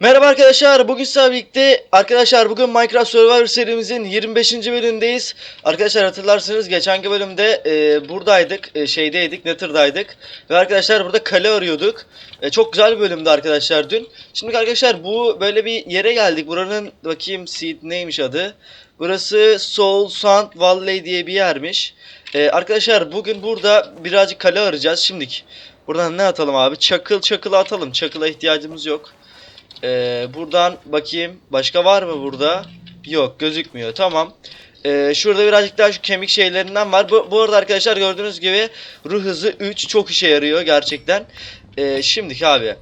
Merhaba arkadaşlar. Bugün sizlerle birlikte arkadaşlar bugün Minecraft Survivor serimizin 25. bölümündeyiz. Arkadaşlar hatırlarsınız geçenki bölümde e, buradaydık, e, şeydeydik, Nether'daydık ve arkadaşlar burada kale arıyorduk. E, çok güzel bir bölümdü arkadaşlar dün. Şimdi arkadaşlar bu böyle bir yere geldik. Buranın bakayım seed neymiş adı? Burası Soul Sand Valley diye bir yermiş. E, arkadaşlar bugün burada birazcık kale arayacağız. Şimdilik buradan ne atalım abi? Çakıl çakılı atalım. Çakıla ihtiyacımız yok. Ee, buradan bakayım. Başka var mı burada? Yok gözükmüyor. Tamam. Ee, şurada birazcık daha şu kemik şeylerinden var. Bu, bu arada arkadaşlar gördüğünüz gibi ruh hızı 3 çok işe yarıyor gerçekten. Ee, şimdiki abi.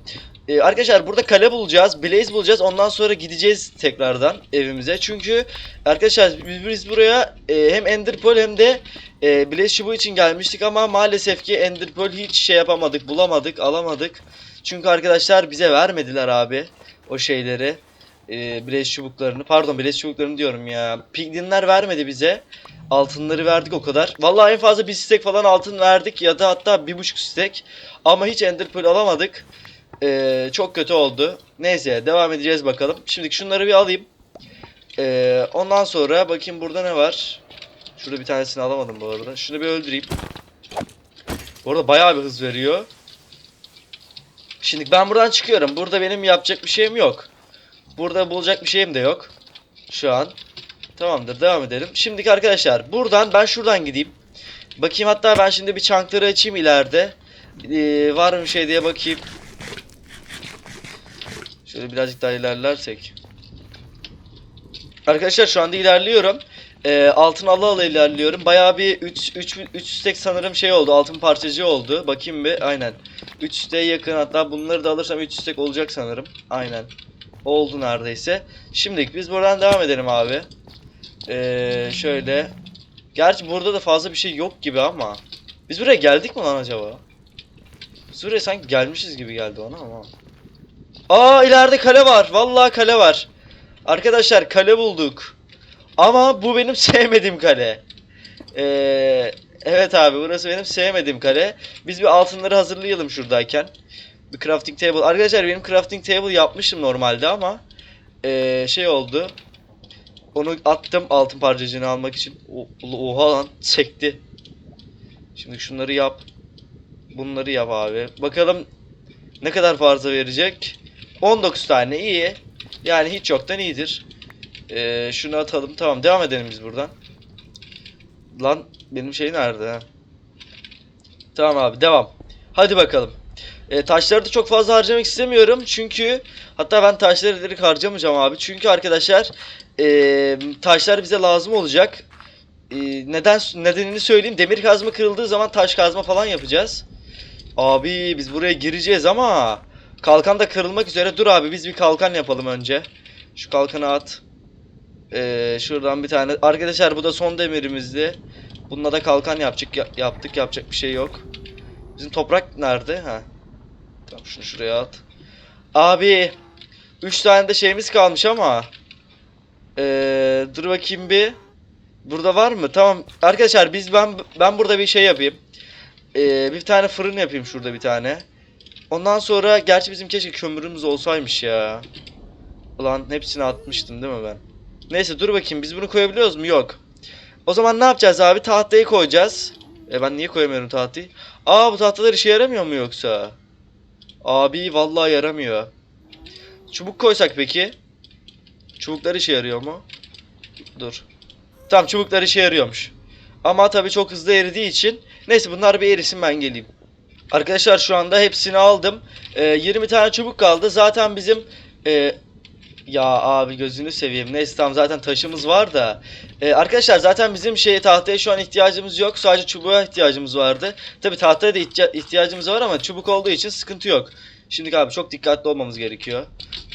Ee, arkadaşlar burada kale bulacağız. Blaze bulacağız. Ondan sonra gideceğiz tekrardan evimize. Çünkü arkadaşlar biz, biz buraya e, hem Ender Pearl hem de e, Blaze çubuğu için gelmiştik ama maalesef ki Ender Pearl hiç şey yapamadık, bulamadık, alamadık. Çünkü arkadaşlar bize vermediler abi o şeyleri. E, Blaze çubuklarını. Pardon Blaze çubuklarını diyorum ya. Piglinler vermedi bize. Altınları verdik o kadar. Vallahi en fazla bir stek falan altın verdik ya da hatta bir buçuk stek. Ama hiç Ender Pearl alamadık. E, çok kötü oldu. Neyse devam edeceğiz bakalım. Şimdi şunları bir alayım. E, ondan sonra bakayım burada ne var. Şurada bir tanesini alamadım bu arada. Şunu bir öldüreyim. Bu arada bayağı bir hız veriyor. Şimdi ben buradan çıkıyorum. Burada benim yapacak bir şeyim yok. Burada bulacak bir şeyim de yok. Şu an. Tamamdır devam edelim. Şimdiki arkadaşlar buradan ben şuradan gideyim. Bakayım hatta ben şimdi bir çankları açayım ileride. Ee, var mı şey diye bakayım. Şöyle birazcık daha ilerlersek. Arkadaşlar şu anda ilerliyorum. Ee, altın ala ala ilerliyorum. Bayağı bir 3 3 3 stek sanırım şey oldu. Altın parçacı oldu. Bakayım bir. Aynen. 3 stek yakın hatta bunları da alırsam 3 stek olacak sanırım. Aynen. Oldu neredeyse. Şimdi biz buradan devam edelim abi. Ee, şöyle. Gerçi burada da fazla bir şey yok gibi ama. Biz buraya geldik mi lan acaba? Biz buraya sanki gelmişiz gibi geldi ona ama. Aa ileride kale var. Vallahi kale var. Arkadaşlar kale bulduk. Ama bu benim sevmediğim kale. Ee, evet abi burası benim sevmediğim kale. Biz bir altınları hazırlayalım şuradayken. Bir crafting table. Arkadaşlar benim crafting table yapmışım normalde ama ee, şey oldu. Onu attım altın parçacığını almak için. Oha lan çekti. Şimdi şunları yap. Bunları yap abi. Bakalım ne kadar fazla verecek. 19 tane iyi. Yani hiç yoktan iyidir. Ee, şunu atalım. Tamam devam edelim biz buradan. Lan benim şey nerede? Tamam abi devam. Hadi bakalım. Ee, taşları da çok fazla harcamak istemiyorum. Çünkü hatta ben taşları direkt harcamayacağım abi. Çünkü arkadaşlar ee, taşlar bize lazım olacak. Ee, neden nedenini söyleyeyim. Demir kazma kırıldığı zaman taş kazma falan yapacağız. Abi biz buraya gireceğiz ama kalkan da kırılmak üzere. Dur abi biz bir kalkan yapalım önce. Şu kalkanı at. Ee, şuradan bir tane. Arkadaşlar bu da son demirimizdi. Bununla da kalkan yapacak ya- yaptık. Yapacak bir şey yok. Bizim toprak nerede? Ha. Tamam şunu şuraya at. Abi 3 tane de şeyimiz kalmış ama. Ee, dur bakayım bir. Burada var mı? Tamam. Arkadaşlar biz ben ben burada bir şey yapayım. Ee, bir tane fırın yapayım şurada bir tane. Ondan sonra gerçi bizim keşke kömürümüz olsaymış ya. Ulan hepsini atmıştım değil mi ben? Neyse dur bakayım biz bunu koyabiliyoruz mu? Yok. O zaman ne yapacağız abi? Tahtayı koyacağız. E ben niye koyamıyorum tahtayı? Aa bu tahtalar işe yaramıyor mu yoksa? Abi vallahi yaramıyor. Çubuk koysak peki? Çubuklar işe yarıyor mu? Dur. Tamam çubuklar işe yarıyormuş. Ama tabii çok hızlı eridiği için. Neyse bunlar bir erisin ben geleyim. Arkadaşlar şu anda hepsini aldım. Ee, 20 tane çubuk kaldı. Zaten bizim e, ya abi gözünü seveyim. Neyse tamam zaten taşımız var da. Ee, arkadaşlar zaten bizim şey tahtaya şu an ihtiyacımız yok. Sadece çubuğa ihtiyacımız vardı. Tabi tahtaya da ihtiya- ihtiyacımız var ama çubuk olduğu için sıkıntı yok. Şimdi abi çok dikkatli olmamız gerekiyor.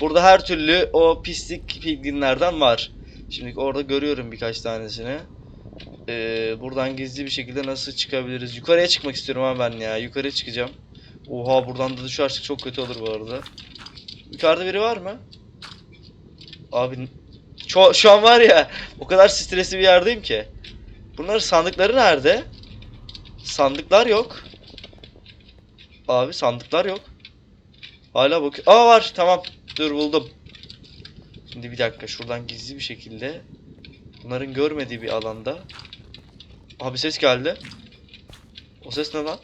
Burada her türlü o pislik piglinlerden var. Şimdi orada görüyorum birkaç tanesini. Ee, buradan gizli bir şekilde nasıl çıkabiliriz? Yukarıya çıkmak istiyorum ama ben ya. Yukarıya çıkacağım. Oha buradan da düşersek çok kötü olur bu arada. Yukarıda biri var mı? Abi şu, şu an var ya o kadar stresli bir yerdeyim ki. Bunların sandıkları nerede? Sandıklar yok. Abi sandıklar yok. Hala bak. Aa var tamam. Dur buldum. Şimdi bir dakika şuradan gizli bir şekilde bunların görmediği bir alanda. Abi ses geldi. O ses ne lan?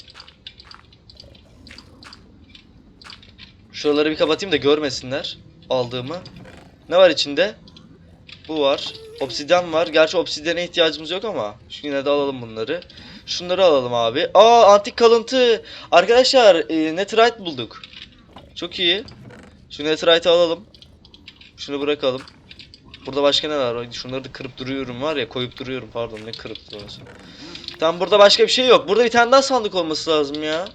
Şuraları bir kapatayım da görmesinler aldığımı. Ne var içinde? Bu var. Obsidyen var. Gerçi obsidyene ihtiyacımız yok ama. Şu yine de alalım bunları. Şunları alalım abi. Aa antik kalıntı. Arkadaşlar e, netherite bulduk. Çok iyi. Şu netherite'ı alalım. Şunu bırakalım. Burada başka ne var? Şunları da kırıp duruyorum var ya koyup duruyorum pardon ne kırıp duruyorsun. Tamam burada başka bir şey yok. Burada bir tane daha sandık olması lazım ya.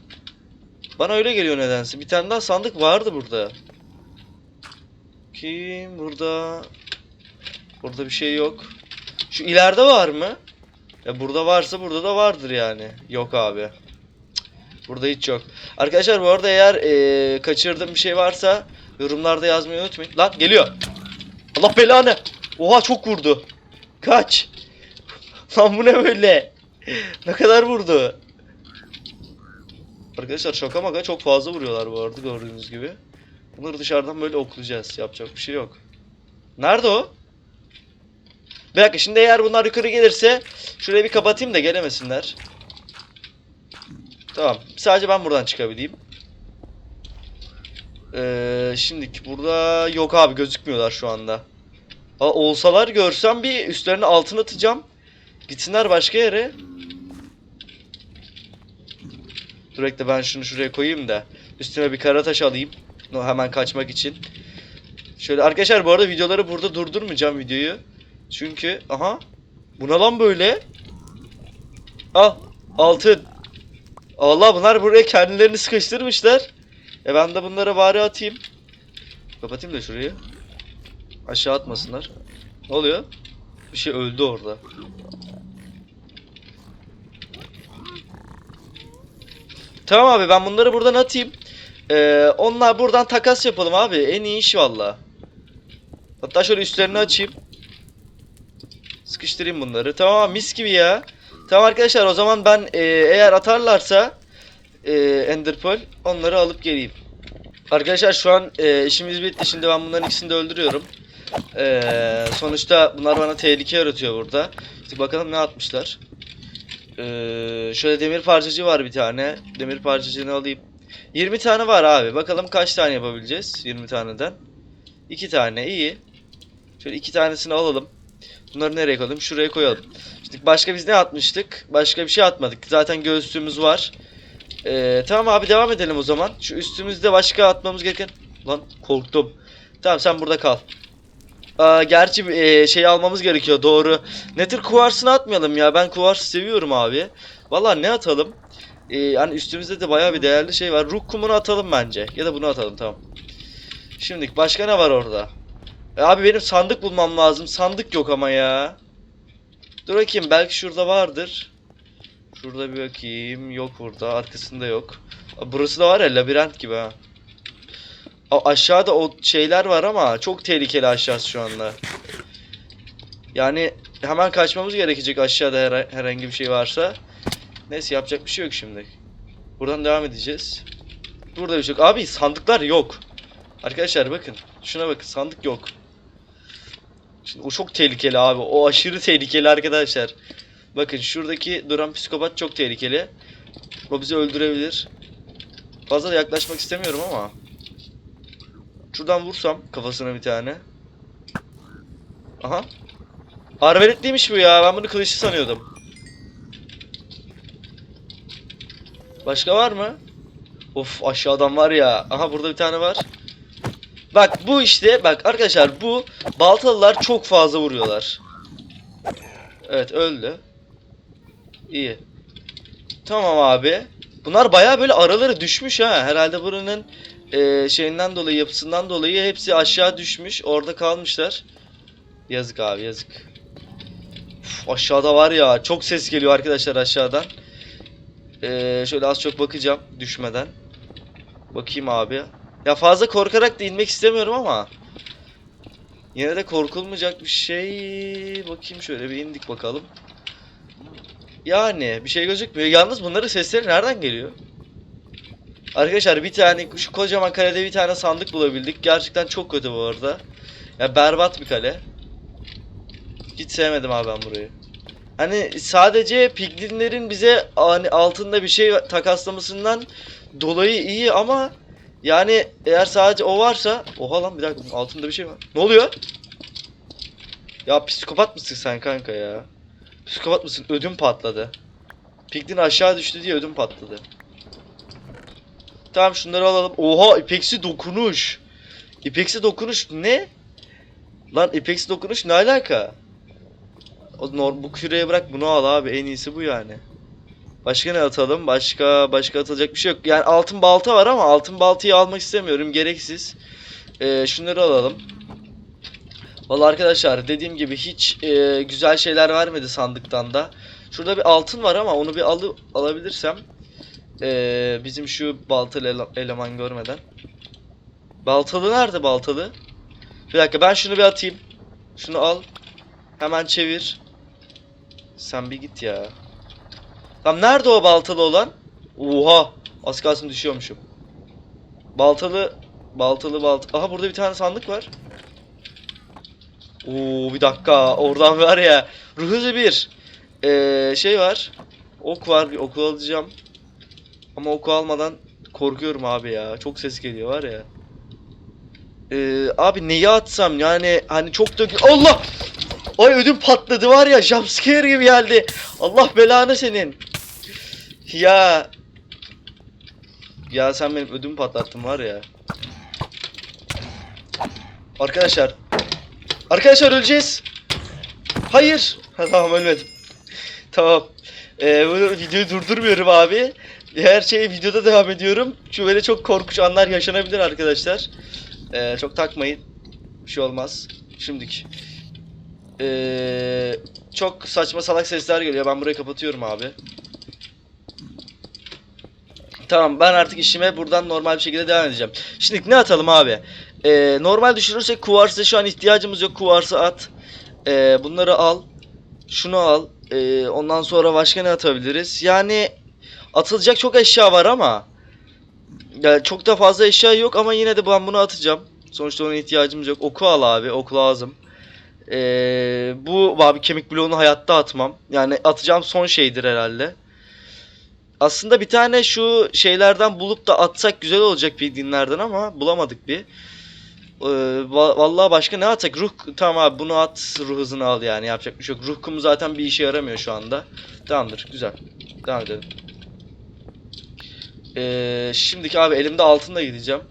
Bana öyle geliyor nedense. Bir tane daha sandık vardı burada. Kim burada? Burada bir şey yok. Şu ileride var mı? Ya burada varsa burada da vardır yani. Yok abi. Burada hiç yok. Arkadaşlar bu arada eğer eee kaçırdığım bir şey varsa yorumlarda yazmayı unutmayın. Lan geliyor. Allah belanı. Oha çok vurdu. Kaç. Lan bu ne böyle? ne kadar vurdu? Arkadaşlar şaka maka çok fazla vuruyorlar bu arada gördüğünüz gibi. Bunları dışarıdan böyle oklayacağız. Yapacak bir şey yok. Nerede o? Bir dakika şimdi eğer bunlar yukarı gelirse şurayı bir kapatayım da gelemesinler. Tamam. Sadece ben buradan çıkabileyim. Ee, şimdiki burada yok abi gözükmüyorlar şu anda. Aa, olsalar görsem bir üstlerine altın atacağım. Gitsinler başka yere. Dur bekle ben şunu şuraya koyayım da. Üstüme bir kara taş alayım. Hemen kaçmak için. Şöyle arkadaşlar bu arada videoları burada durdurmayacağım videoyu. Çünkü aha. Bu ne lan böyle? Al. Altın. Allah bunlar buraya kendilerini sıkıştırmışlar. E ben de bunları bari atayım. Kapatayım da şurayı. Aşağı atmasınlar. Ne oluyor? Bir şey öldü orada. Tamam abi ben bunları buradan atayım. Ee, onlar buradan takas yapalım abi. En iyi iş valla. Hatta şöyle üstlerini açayım. Sıkıştırayım bunları. Tamam mis gibi ya. Tamam arkadaşlar o zaman ben e, eğer atarlarsa e, Ender onları alıp geleyim. Arkadaşlar şu an e, işimiz bitti. Şimdi ben bunların ikisini de öldürüyorum. E, sonuçta bunlar bana tehlike yaratıyor burada. İşte bakalım ne atmışlar. E, şöyle demir parçacı var bir tane. Demir parçacığını alayım. 20 tane var abi. Bakalım kaç tane yapabileceğiz 20 taneden. 2 tane iyi. Şöyle iki tanesini alalım. Bunları nereye koyalım? Şuraya koyalım. İşte başka biz ne atmıştık? Başka bir şey atmadık. Zaten göğsümüz var. Ee, tamam abi devam edelim o zaman. Şu üstümüzde başka atmamız gereken... Lan korktum. Tamam sen burada kal. Aa, gerçi e, şey almamız gerekiyor doğru. Nether kuvarsını atmayalım ya. Ben kuvars seviyorum abi. Valla ne atalım? Ee, yani üstümüzde de bayağı bir değerli şey var. Ruh kumunu atalım bence. Ya da bunu atalım tamam. Şimdi başka ne var orada? E, abi benim sandık bulmam lazım. Sandık yok ama ya. Dur bakayım belki şurada vardır. Şurada bir bakayım. Yok burada. Arkasında yok. Burası da var ya labirent gibi ha. Aşağıda o şeyler var ama çok tehlikeli aşağısı şu anda. Yani hemen kaçmamız gerekecek aşağıda her- herhangi bir şey varsa. Neyse yapacak bir şey yok şimdi. Buradan devam edeceğiz. Burada bir şey yok. Abi sandıklar yok. Arkadaşlar bakın. Şuna bakın sandık yok. Şimdi o çok tehlikeli abi. O aşırı tehlikeli arkadaşlar. Bakın şuradaki duran psikopat çok tehlikeli. O bizi öldürebilir. Fazla da yaklaşmak istemiyorum ama. Şuradan vursam kafasına bir tane. Aha. Arbeletliymiş bu ya. Ben bunu kılıçlı sanıyordum. Başka var mı? Of aşağıdan var ya. Aha burada bir tane var. Bak bu işte bak arkadaşlar bu baltalılar çok fazla vuruyorlar. Evet öldü. İyi. Tamam abi. Bunlar bayağı böyle araları düşmüş ha. Herhalde buranın e, şeyinden dolayı yapısından dolayı hepsi aşağı düşmüş. Orada kalmışlar. Yazık abi yazık. Uf, aşağıda var ya çok ses geliyor arkadaşlar aşağıdan. E, şöyle az çok bakacağım düşmeden. Bakayım abi. Ya fazla korkarak da inmek istemiyorum ama. Yine de korkulmayacak bir şey. Bakayım şöyle bir indik bakalım. Yani bir şey gözükmüyor. Yalnız bunların sesleri nereden geliyor? Arkadaşlar bir tane şu kocaman kalede bir tane sandık bulabildik. Gerçekten çok kötü bu arada. Ya berbat bir kale. Hiç sevmedim abi ben burayı. Hani sadece piglinlerin bize hani altında bir şey takaslamasından dolayı iyi ama yani eğer sadece o varsa oha lan bir dakika altında bir şey var. Ne oluyor? Ya psikopat mısın sen kanka ya? Psikopat mısın? Ödüm patladı. Piglin aşağı düştü diye ödüm patladı. Tamam şunları alalım. Oha ipeksi dokunuş. İpeksi dokunuş ne? Lan ipeksi dokunuş ne alaka? Bu küreye bırak bunu al abi en iyisi bu yani. Başka ne atalım? Başka başka atılacak bir şey yok. Yani altın balta var ama altın baltayı almak istemiyorum. Gereksiz. Ee, şunları alalım. Vallahi arkadaşlar dediğim gibi hiç e, güzel şeyler vermedi sandıktan da. Şurada bir altın var ama onu bir alı alabilirsem e, bizim şu baltalı ele- eleman görmeden. Baltalı nerede baltalı? Bir dakika ben şunu bir atayım. Şunu al. Hemen çevir. Sen bir git ya. Tam nerede o baltalı olan? Oha! Az kalsın düşüyormuşum. Baltalı baltalı balta. Aha burada bir tane sandık var. Oo bir dakika. Oradan var ya. Ruh hızı bir. Ee, şey var. Ok var. Oku alacağım. Ama oku almadan korkuyorum abi ya. Çok ses geliyor var ya. Ee, abi neyi atsam yani hani çok da Allah! Ay ödüm patladı var ya jumpscare gibi geldi. Allah belanı senin. Ya. Ya sen benim ödümü patlattın var ya. Arkadaşlar. Arkadaşlar öleceğiz. Hayır. Ha, tamam ölmedim. tamam. Ee, bu videoyu durdurmuyorum abi. Her şey videoda devam ediyorum. Şu böyle çok korkunç anlar yaşanabilir arkadaşlar. Ee, çok takmayın. Bir şey olmaz. Şimdik. Ee, çok saçma salak sesler geliyor. Ben burayı kapatıyorum abi. Tamam ben artık işime buradan normal bir şekilde devam edeceğim. Şimdi ne atalım abi? Ee, normal düşünürsek kuvarsa şu an ihtiyacımız yok. Kuvarsa at. Ee, bunları al. Şunu al. Ee, ondan sonra başka ne atabiliriz? Yani atılacak çok eşya var ama ya çok da fazla eşya yok ama yine de ben bunu atacağım. Sonuçta ona ihtiyacımız yok. Oku al abi. Ok lazım. Ee, bu abi kemik bloğunu hayatta atmam. Yani atacağım son şeydir herhalde. Aslında bir tane şu şeylerden bulup da atsak güzel olacak bir dinlerden ama bulamadık bir. Ee, va- vallahi başka ne atsak? Ruh tamam abi bunu at ruh hızını al yani yapacak bir şey yok. Ruh zaten bir işe yaramıyor şu anda. Tamamdır güzel. Devam edelim. Ee, şimdiki abi elimde altınla gideceğim.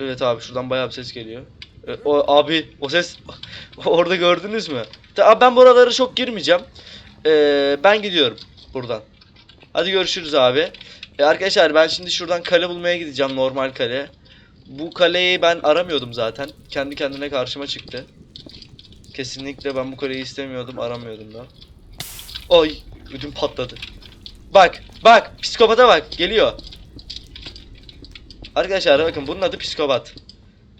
Evet abi şuradan bayağı bir ses geliyor. Ee, o abi o ses orada gördünüz mü? Abi ben buralara çok girmeyeceğim. Ee, ben gidiyorum buradan. Hadi görüşürüz abi. Ee, arkadaşlar ben şimdi şuradan kale bulmaya gideceğim normal kale. Bu kaleyi ben aramıyordum zaten. Kendi kendine karşıma çıktı. Kesinlikle ben bu kaleyi istemiyordum, aramıyordum da. Oy, ödüm patladı. Bak, bak, psikopata bak, geliyor. Arkadaşlar bakın bunun adı psikopat.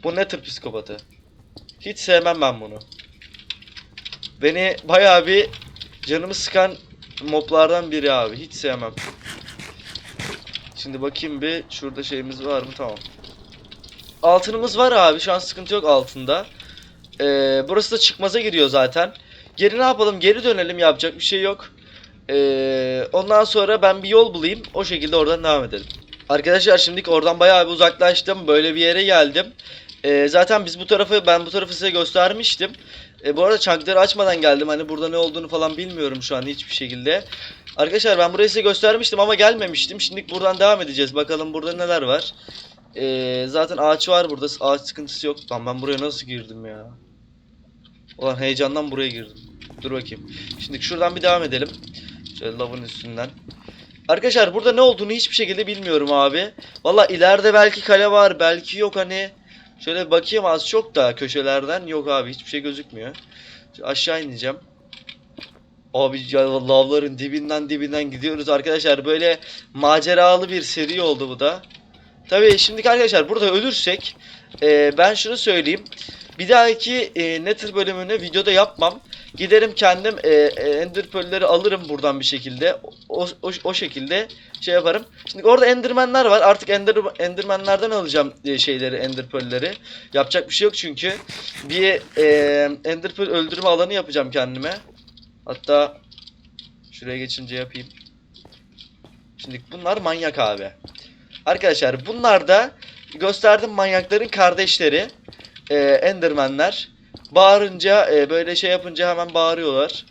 Bu ne tür psikopatı? Hiç sevmem ben bunu. Beni bayağı bir canımı sıkan moblardan biri abi. Hiç sevmem. Şimdi bakayım bir şurada şeyimiz var mı? Tamam. Altınımız var abi. Şu an sıkıntı yok altında. Ee, burası da çıkmaza giriyor zaten. Geri ne yapalım? Geri dönelim. Yapacak bir şey yok. Ee, ondan sonra ben bir yol bulayım. O şekilde oradan devam edelim. Arkadaşlar şimdilik oradan bayağı bir uzaklaştım. Böyle bir yere geldim. Ee, zaten biz bu tarafı ben bu tarafı size göstermiştim. Ee, bu arada çankları açmadan geldim. Hani burada ne olduğunu falan bilmiyorum şu an hiçbir şekilde. Arkadaşlar ben burayı size göstermiştim ama gelmemiştim. Şimdilik buradan devam edeceğiz. Bakalım burada neler var. Ee, zaten ağaç var burada. Ağaç sıkıntısı yok. Lan ben buraya nasıl girdim ya? Ulan heyecandan buraya girdim. Dur bakayım. Şimdi şuradan bir devam edelim. Şöyle lavın üstünden. Arkadaşlar burada ne olduğunu hiçbir şekilde bilmiyorum abi. Valla ileride belki kale var, belki yok hani. Şöyle bakayım az çok da köşelerden yok abi hiçbir şey gözükmüyor. Aşağı ineceğim. Abi lavların dibinden dibinden gidiyoruz arkadaşlar. Böyle maceralı bir seri oldu bu da. Tabii şimdi arkadaşlar burada ölürsek e, ben şunu söyleyeyim. Bir dahaki e, Nether bölümünü videoda yapmam. Giderim kendim e, e, Ender Pearl'leri alırım buradan bir şekilde. O, o, o şekilde şey yaparım. Şimdi orada Enderman'ler var. Artık Ender Enderman'lerden alacağım e, şeyleri, Ender Pearl'leri. Yapacak bir şey yok çünkü. Bir e, Ender Pearl öldürme alanı yapacağım kendime. Hatta şuraya geçince yapayım. Şimdi bunlar manyak abi. Arkadaşlar bunlar da gösterdim manyakların kardeşleri. E, Enderman'ler. Bağırınca e, böyle şey yapınca hemen bağırıyorlar.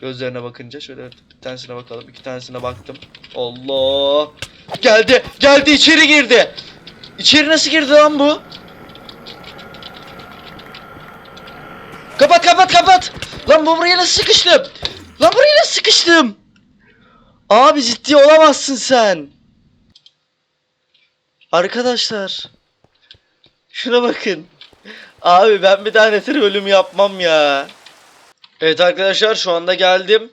Gözlerine bakınca şöyle bir tanesine bakalım. iki tanesine baktım. Allah! Geldi! Geldi içeri girdi! İçeri nasıl girdi lan bu? Kapat kapat kapat! Lan bu buraya nasıl sıkıştım? Lan buraya nasıl sıkıştım? Abi ciddi olamazsın sen. Arkadaşlar. Şuna bakın. Abi ben bir daha netir ölüm yapmam ya. Evet arkadaşlar şu anda geldim.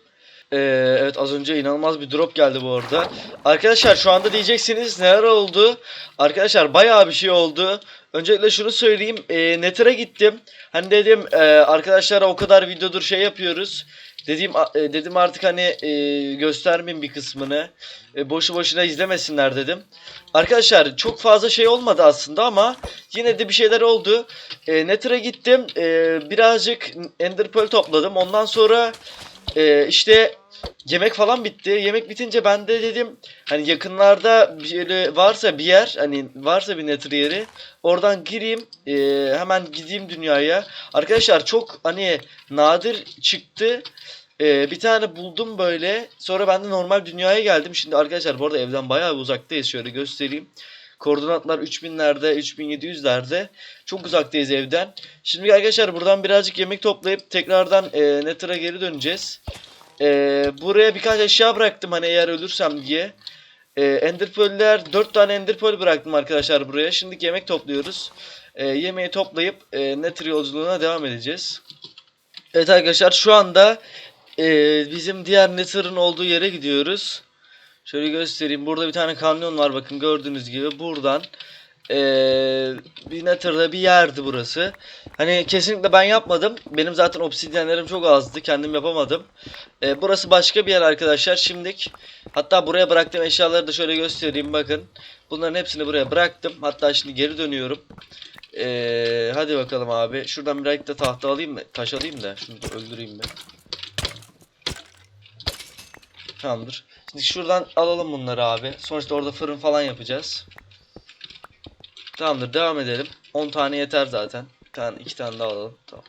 Ee, evet az önce inanılmaz bir drop geldi bu arada. Arkadaşlar şu anda diyeceksiniz neler oldu? Arkadaşlar bayağı bir şey oldu. Öncelikle şunu söyleyeyim. E, Nether'a gittim. Hani dedim e, arkadaşlara o kadar videodur şey yapıyoruz. Dedim e, dedim artık hani e, göstermeyeyim bir kısmını. E, boşu boşuna izlemesinler dedim. Arkadaşlar çok fazla şey olmadı aslında ama yine de bir şeyler oldu. E, Nether'a gittim. E, birazcık Ender Pearl topladım. Ondan sonra e, işte yemek falan bitti. Yemek bitince ben de dedim hani yakınlarda bir varsa bir yer hani varsa bir Nether yeri oradan gireyim e, hemen gideyim dünyaya. Arkadaşlar çok hani nadir çıktı. E, bir tane buldum böyle. Sonra ben de normal dünyaya geldim. Şimdi arkadaşlar bu arada evden bayağı uzaktayız. Şöyle göstereyim. Koordinatlar 3000'lerde, 3700'lerde. Çok uzaktayız evden. Şimdi arkadaşlar buradan birazcık yemek toplayıp tekrardan e, Nether'a geri döneceğiz. E, buraya birkaç eşya bıraktım hani eğer ölürsem diye. E, Ender Pearl'ler 4 tane Ender bıraktım arkadaşlar buraya. Şimdi yemek topluyoruz. E, yemeği toplayıp e, Nether yolculuğuna devam edeceğiz. Evet arkadaşlar şu anda e, bizim diğer Nether'ın olduğu yere gidiyoruz. Şöyle göstereyim. Burada bir tane kamyon var bakın gördüğünüz gibi. Buradan ee, bir Nether'da bir yerdi burası. Hani kesinlikle ben yapmadım. Benim zaten obsidyenlerim çok azdı. Kendim yapamadım. Ee, burası başka bir yer arkadaşlar. Şimdik hatta buraya bıraktığım eşyaları da şöyle göstereyim bakın. Bunların hepsini buraya bıraktım. Hatta şimdi geri dönüyorum. Ee, hadi bakalım abi. Şuradan birazcık da tahta alayım mı? Taş alayım da şunu da öldüreyim ben. Tamamdır. Şimdi şuradan alalım bunları abi. Sonuçta orada fırın falan yapacağız. Tamamdır devam edelim. 10 tane yeter zaten. Bir tane, iki tane daha alalım. Tamam.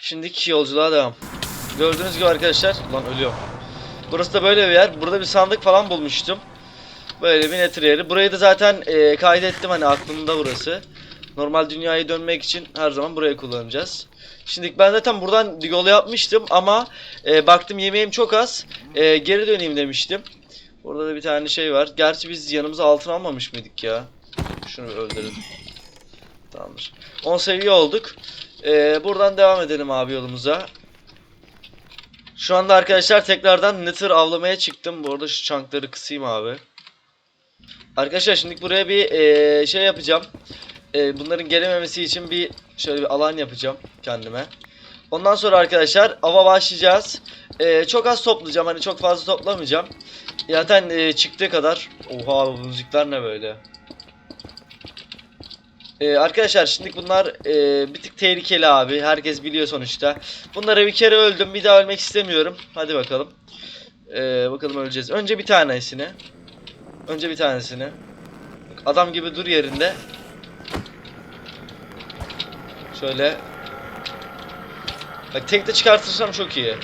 Şimdiki yolculuğa devam. Gördüğünüz gibi arkadaşlar. Lan ölüyorum. Burası da böyle bir yer. Burada bir sandık falan bulmuştum. Böyle bir nether yeri. Burayı da zaten e, kaydettim hani aklımda burası. Normal dünyaya dönmek için her zaman burayı kullanacağız. Şimdi ben zaten buradan yol yapmıştım ama e, baktım yemeğim çok az. E, geri döneyim demiştim. Burada da bir tane şey var. Gerçi biz yanımıza altın almamış mıydık ya? Şunu öldürelim. Tamamdır. 10 seviye olduk. E, buradan devam edelim abi yolumuza. Şu anda arkadaşlar tekrardan Nether avlamaya çıktım. Bu arada şu çankları kısayım abi. Arkadaşlar şimdi buraya bir e, şey yapacağım. E, bunların gelememesi için bir şöyle bir alan yapacağım kendime. Ondan sonra arkadaşlar ava başlayacağız. E, çok az toplayacağım hani çok fazla toplamayacağım. Zaten e, çıktığı kadar. Oha bu müzikler ne böyle? E, arkadaşlar şimdi bunlar e, bir tık tehlikeli abi. Herkes biliyor sonuçta. Bunlara bir kere öldüm. Bir daha ölmek istemiyorum. Hadi bakalım. E, bakalım öleceğiz. Önce bir tanesini. Önce bir tanesini. Adam gibi dur yerinde. Şöyle. Bak tek de çıkartırsam çok iyi.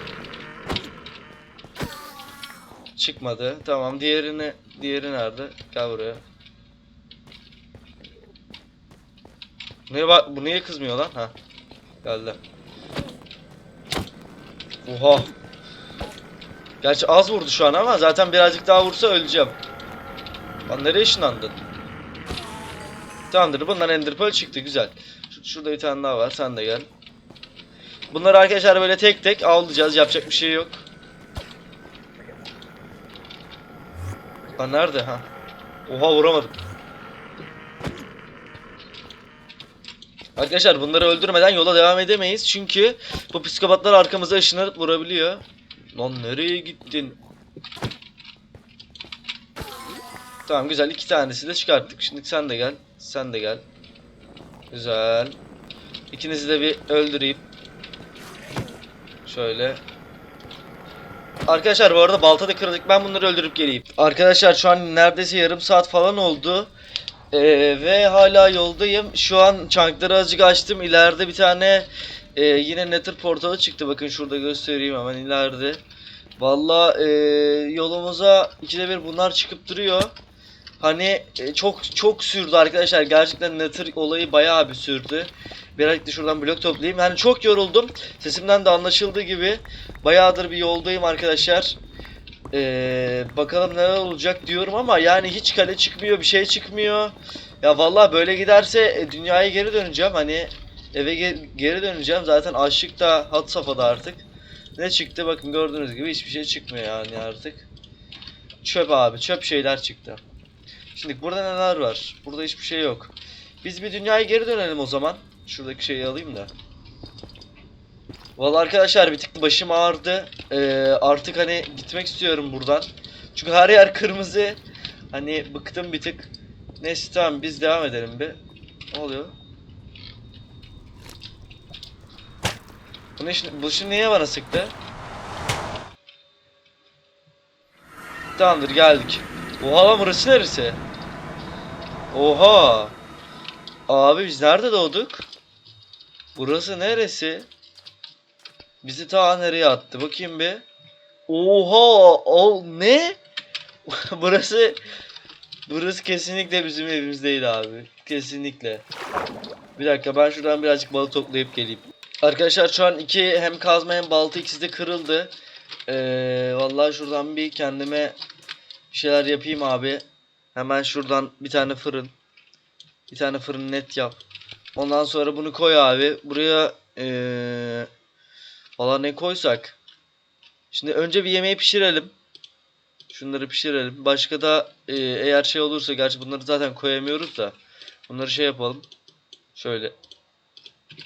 Çıkmadı. Tamam diğerini diğeri nerede? Gel buraya. Niye bak bu niye kızmıyor lan? Ha. Geldi. Oha. Gerçi az vurdu şu an ama zaten birazcık daha vursa öleceğim. Lan nereye ışınlandın? Tamamdır bundan Ender Pearl çıktı güzel. Şurada bir tane daha var sen de gel. Bunları arkadaşlar böyle tek tek avlayacağız yapacak bir şey yok. Lan nerede ha? Oha vuramadım. Arkadaşlar bunları öldürmeden yola devam edemeyiz. Çünkü bu psikopatlar arkamıza ışınlanıp vurabiliyor. Lan nereye gittin? Tamam güzel iki tanesi de çıkarttık. Şimdi sen de gel. Sen de gel. Güzel. İkinizi de bir öldüreyim. Şöyle. Arkadaşlar bu arada balta da kırıldık. Ben bunları öldürüp geleyim. Arkadaşlar şu an neredeyse yarım saat falan oldu. Ee, ve hala yoldayım. Şu an çankları azıcık açtım. İleride bir tane e, yine Nether portalı çıktı. Bakın şurada göstereyim hemen ileride. Valla e, yolumuza ikide bir bunlar çıkıp duruyor. Hani e, çok çok sürdü arkadaşlar. Gerçekten Nether olayı bayağı bir sürdü. Birazcık da şuradan blok toplayayım. Yani çok yoruldum. Sesimden de anlaşıldığı gibi. Bayağıdır bir yoldayım arkadaşlar. Ee, bakalım neler olacak diyorum ama yani hiç kale çıkmıyor, bir şey çıkmıyor. Ya vallahi böyle giderse e, dünyaya geri döneceğim. Hani eve ge- geri döneceğim. Zaten açlık da hat safhada artık. Ne çıktı bakın gördüğünüz gibi hiçbir şey çıkmıyor yani artık. Çöp abi, çöp şeyler çıktı. Şimdi burada neler var? Burada hiçbir şey yok. Biz bir dünyaya geri dönelim o zaman. Şuradaki şeyi alayım da. Vallahi arkadaşlar bir tık başım ağrıdı. Ee, artık hani gitmek istiyorum buradan. Çünkü her yer kırmızı. Hani bıktım bir tık. Neyse tamam biz devam edelim bir. Ne oluyor? Bu ne bu şimdi niye bana sıktı? Tamamdır geldik. Oha lan burası neresi? Oha. Abi biz nerede doğduk? Burası neresi? Bizi ta nereye attı? Bakayım bir. Oha! O ne? burası burası kesinlikle bizim evimiz değil abi. Kesinlikle. Bir dakika ben şuradan birazcık balık toplayıp geleyim. Arkadaşlar şu an iki hem kazma hem balta ikisi de kırıldı. Ee, vallahi şuradan bir kendime bir şeyler yapayım abi. Hemen şuradan bir tane fırın. Bir tane fırın net yap. Ondan sonra bunu koy abi. Buraya ee, valla ne koysak. Şimdi önce bir yemeği pişirelim. Şunları pişirelim. Başka da ee, eğer şey olursa gerçi bunları zaten koyamıyoruz da. Bunları şey yapalım. Şöyle.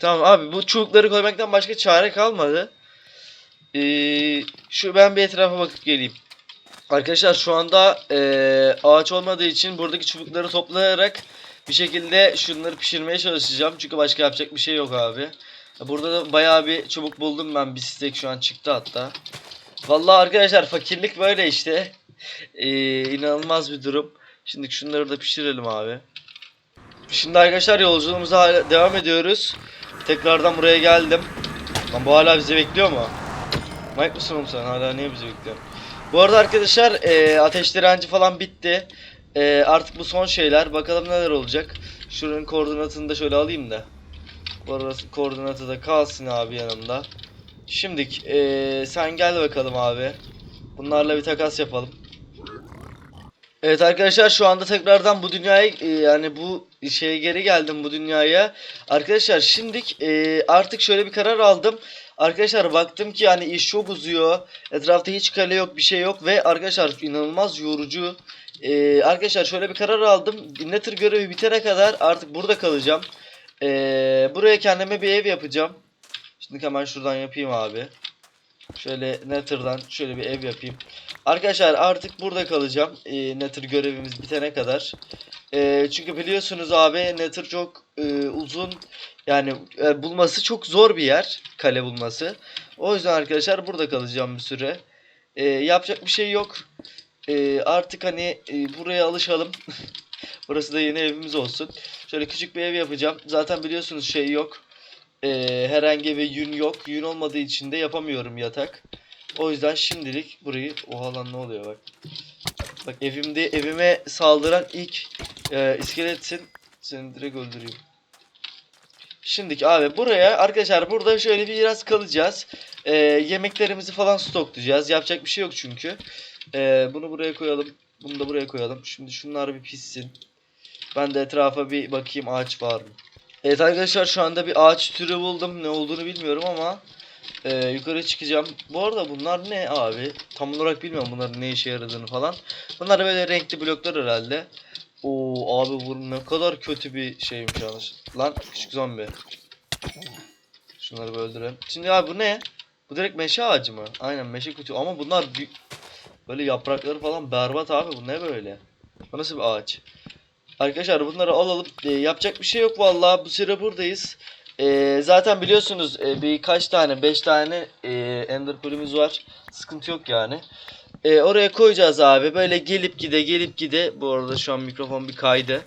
Tamam abi bu çubukları koymaktan başka çare kalmadı. Ee, şu ben bir etrafa bakıp geleyim. Arkadaşlar şu anda eee, ağaç olmadığı için buradaki çubukları toplayarak bir şekilde şunları pişirmeye çalışacağım. Çünkü başka yapacak bir şey yok abi. Burada da bayağı bir çubuk buldum ben. Bir stek şu an çıktı hatta. Vallahi arkadaşlar fakirlik böyle işte. Eee inanılmaz bir durum. Şimdi şunları da pişirelim abi. Şimdi arkadaşlar yolculuğumuza devam ediyoruz. Tekrardan buraya geldim. Lan bu hala bizi bekliyor mu? Mike mısın oğlum sen? Hala niye bizi bekliyorsun? Bu arada arkadaşlar e, ateş direnci falan bitti. E, artık bu son şeyler. Bakalım neler olacak. Şuranın koordinatını da şöyle alayım da. Orası koordinatı da kalsın abi yanımda. Şimdik e, sen gel bakalım abi. Bunlarla bir takas yapalım. Evet arkadaşlar şu anda tekrardan bu dünyaya e, yani bu şeye geri geldim bu dünyaya. Arkadaşlar şimdik e, artık şöyle bir karar aldım. Arkadaşlar baktım ki hani iş çok uzuyor. Etrafta hiç kale yok bir şey yok ve arkadaşlar inanılmaz yorucu. Ee, arkadaşlar şöyle bir karar aldım. Nether görevi bitene kadar artık burada kalacağım. Ee, buraya kendime bir ev yapacağım. Şimdi hemen şuradan yapayım abi. Şöyle Nether'dan şöyle bir ev yapayım. Arkadaşlar artık burada kalacağım. Ee, Nether görevimiz bitene kadar. Ee, çünkü biliyorsunuz abi Nether çok e, uzun yani e, bulması çok zor bir yer. Kale bulması. O yüzden arkadaşlar burada kalacağım bir süre. E, yapacak bir şey yok. E, artık hani e, buraya alışalım. Burası da yeni evimiz olsun. Şöyle küçük bir ev yapacağım. Zaten biliyorsunuz şey yok. E, herhangi bir yün yok. Yün olmadığı için de yapamıyorum yatak. O yüzden şimdilik burayı... Oha lan ne oluyor bak. Bak evimde evime saldıran ilk e, iskeletsin. Seni direkt öldüreyim. Şimdiki abi buraya arkadaşlar burada şöyle bir biraz kalacağız. Ee, yemeklerimizi falan stoklayacağız. Yapacak bir şey yok çünkü. Ee, bunu buraya koyalım. Bunu da buraya koyalım. Şimdi şunlar bir pişsin. Ben de etrafa bir bakayım ağaç var mı? Evet arkadaşlar şu anda bir ağaç türü buldum. Ne olduğunu bilmiyorum ama e, yukarı çıkacağım. Bu arada bunlar ne abi? Tam olarak bilmiyorum bunların ne işe yaradığını falan. Bunlar böyle renkli bloklar herhalde. Oo abi bu ne kadar kötü bir şeymiş yanlış. Lan küçük zombi. Şunları öldürelim. Şimdi abi bu ne? Bu direkt meşe ağacı mı? Aynen meşe kutu ama bunlar böyle yaprakları falan berbat abi bu ne böyle? Bu nasıl bir ağaç? Arkadaşlar bunları alalım. Ee, yapacak bir şey yok vallahi bu süre buradayız. Ee, zaten biliyorsunuz e, birkaç tane, beş tane e, Ender Pearl'ümüz var. Sıkıntı yok yani. Ee, oraya koyacağız abi. Böyle gelip gide gelip gide. Bu arada şu an mikrofon bir kaydı.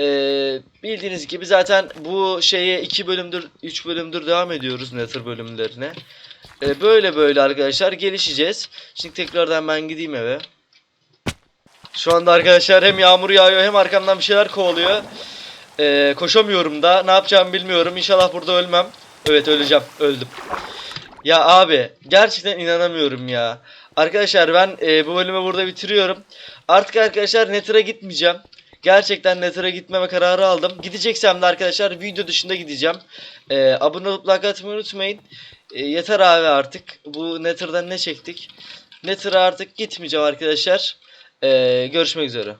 Ee, bildiğiniz gibi zaten bu şeye iki bölümdür, üç bölümdür devam ediyoruz Nether bölümlerine. Ee, böyle böyle arkadaşlar gelişeceğiz. Şimdi tekrardan ben gideyim eve. Şu anda arkadaşlar hem yağmur yağıyor hem arkamdan bir şeyler kovalıyor. Ee, koşamıyorum da ne yapacağımı bilmiyorum. İnşallah burada ölmem. Evet öleceğim. Öldüm. Ya abi gerçekten inanamıyorum ya. Arkadaşlar ben e, bu bölümü burada bitiriyorum. Artık arkadaşlar Nether'a gitmeyeceğim. Gerçekten Nether'a gitmeme kararı aldım. Gideceksem de arkadaşlar video dışında gideceğim. E, abone olup like atmayı unutmayın. E, yeter abi artık. Bu Nether'dan ne çektik? Nether'a artık gitmeyeceğim arkadaşlar. E, görüşmek üzere.